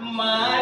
my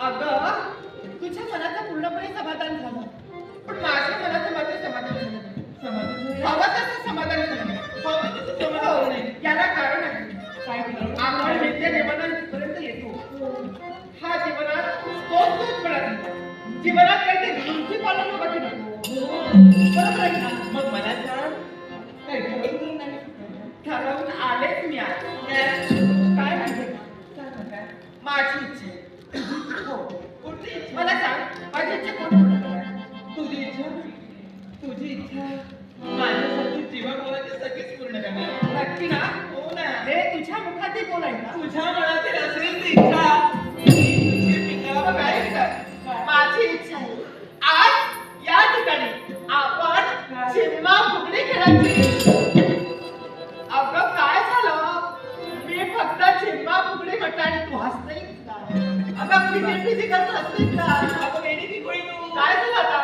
अगं तुझ्या मनाचं पूर्णपणे समाधान झालं. पण माझ्या मनाचं मात्र समाधान झालं समाधान झालं याला कारण आहे. येतो. हा जीवनात तोच जीवनात पालन कठीण बरोबर आहे माझ्या मुखातही तुझ्या मनातील असेल ती इच्छा माझी इच्छा आहे. आज या ठिकाणी आपण सिनेमा फुगडी खेळायची. अगं काय झालं? मी फक्त चिम्मा फुगडी म्हटलं आणि तू हसते अगं फिजिक फिजिक तू? काय झालं आता?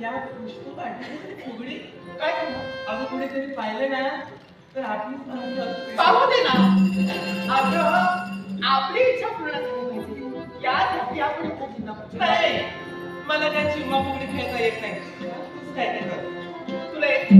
या पुष्प पाठी फुगडी. काय झालं? अगं कुणीतरी पाहिलं ना तर आपली पाहू दे ना? अगं आपली इच्छा पूर्ण झाली पाहिजे. यासाठी आपण इथं चिंता नाही मला काय चिंबा फुगडी खेळता येत नाही. तूच काय ते तुला येते?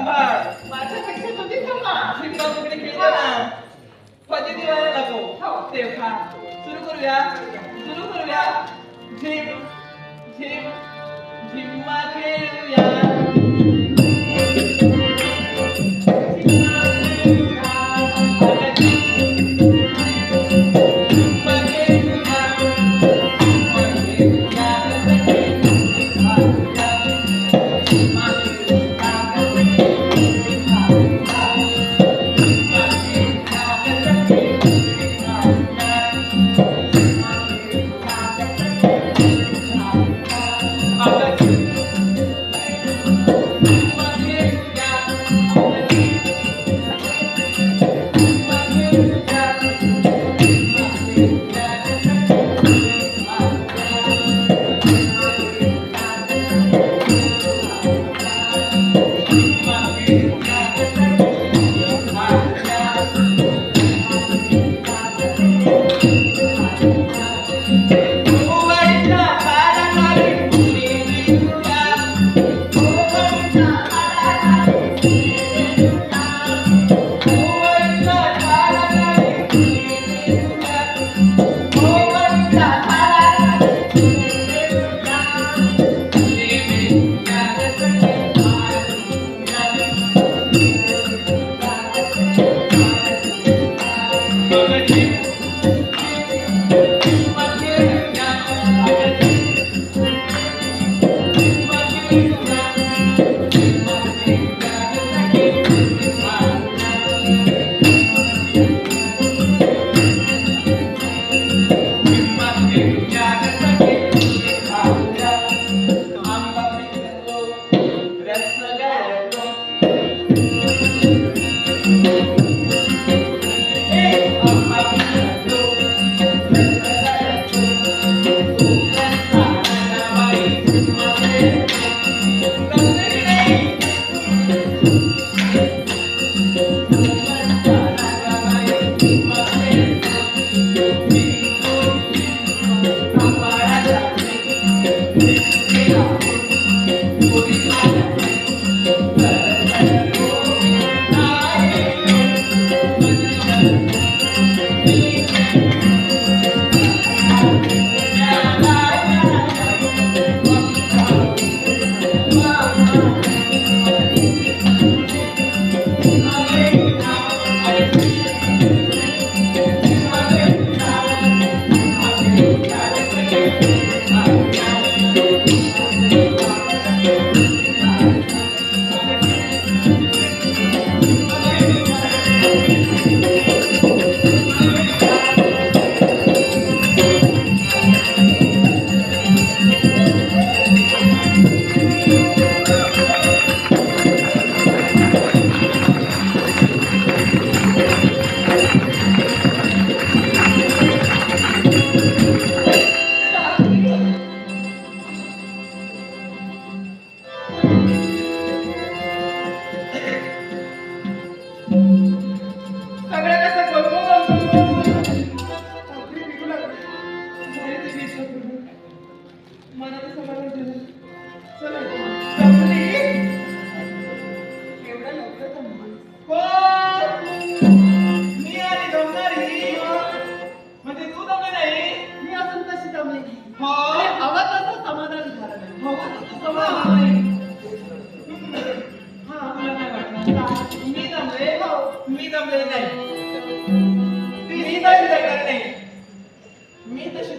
साडी सांभाळ माझ्यापेक्षा तुझी समान. झिम्मा फुगडी खेळतो ना. कधी दिवायला नको हो, तेव्हा. सुरू करूया. सुरू करूया. झिम झिम झिम्मा खेळूया.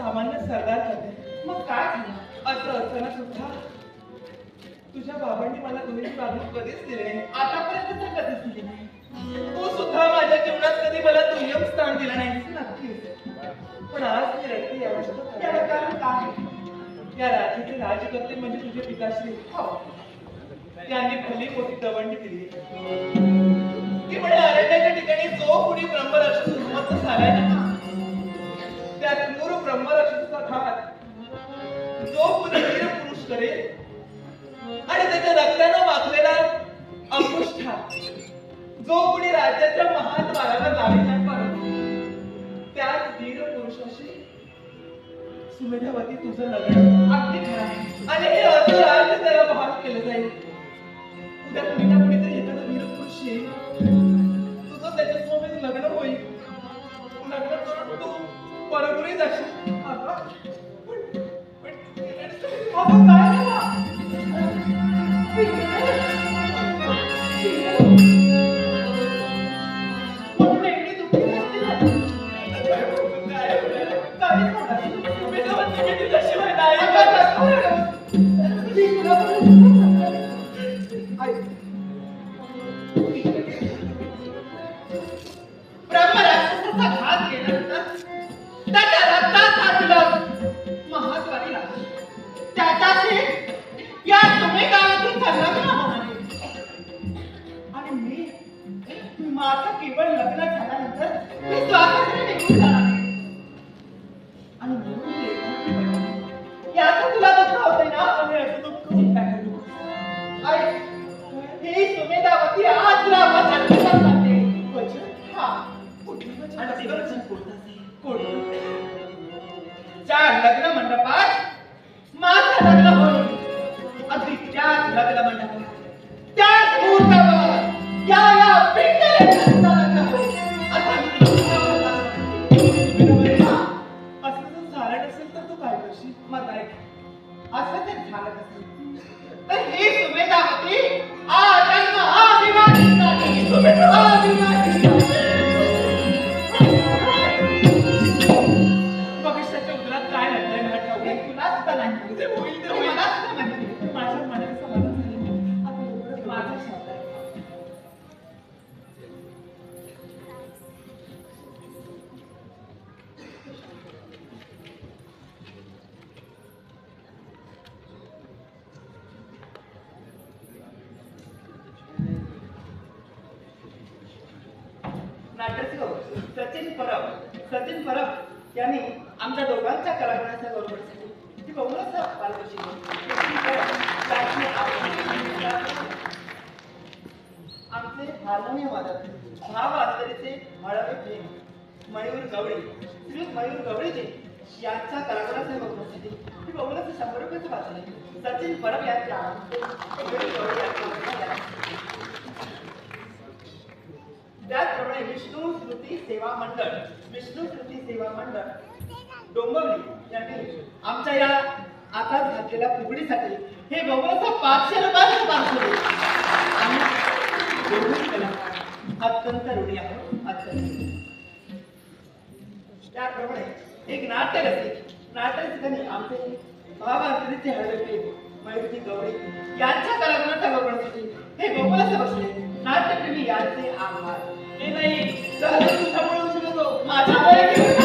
सामान्य सरदार करते मग काय असं असताना सुद्धा तुझ्या बाबांनी मला दोन्ही बाजू कधीच दिले नाही. आतापर्यंत तर कधीच दिले नाही. तू सुद्धा माझ्या जीवनात कधी मला दुय्यम स्थान दिलं नाही. नक्कीच पण आज मी रडते याला कारण काय या राज्याचे राजकर्ते म्हणजे तुझे पिताश्री. हो. त्यांनी भली मोठी दवंडी दिली. की म्हणजे अरण्याच्या ठिकाणी जो कुणी ब्रह्मरक्षक सुरुवात झालाय ना त्या क्रूर ब्रह्मराक्षसाचा घात जो कुणी वीर पुरुष करेल आणि त्याच्या रक्तानं वाकलेला अंकुष्ठा जो कुणी राज्याच्या महान वाराला लावी नाही त्याच वीर पुरुषाशी सुमेधावती तुझं लग्न अगदी खरं आणि हे असं राज्य त्याला बहाल केलं जाईल. उद्या कुणी Bora, gurizas! मंडपात माझं लग्न सचिन परब यांनी आमच्या दोघांच्या कलागुणाच्या गौरवासाठी ती बहुमत पारितोषिक दिली. आमचे हार्मोनियम वादक भाव अंतरीचे हळवे प्रेम मयूर गवळी श्री मयूर गवळीजी यांच्या कलागुणाच्या बरोबरीसाठी ही बहुमत शंभर रुपयाचं वाचले सचिन परब यांच्या मयूर गवळी यांच्या त्याचप्रमाणे विष्णू स्मृती सेवा मंडळ. विष्णू स्मृती सेवा मंडळ. डोंबिवली यांनी आमच्या या आताच घातलेल्या फुगडीसाठी हे बघून पाचशे रुपयाचं पार्सल अत्यंत ऋणी आहोत. अत्यंत त्याप्रमाणे एक नाट्य रसिक नाट्य रसिकांनी आमचे बाबा भावांतरीचे हळवे मयुरी गवळे यांच्या कलागुणाच्या बघण्यासाठी हे गोकुलाचे बसले नाट्यप्रेमी यांचे आभार. नाही. सहज तुझ्यामुळे उशीर होतो. माझ्यामुळे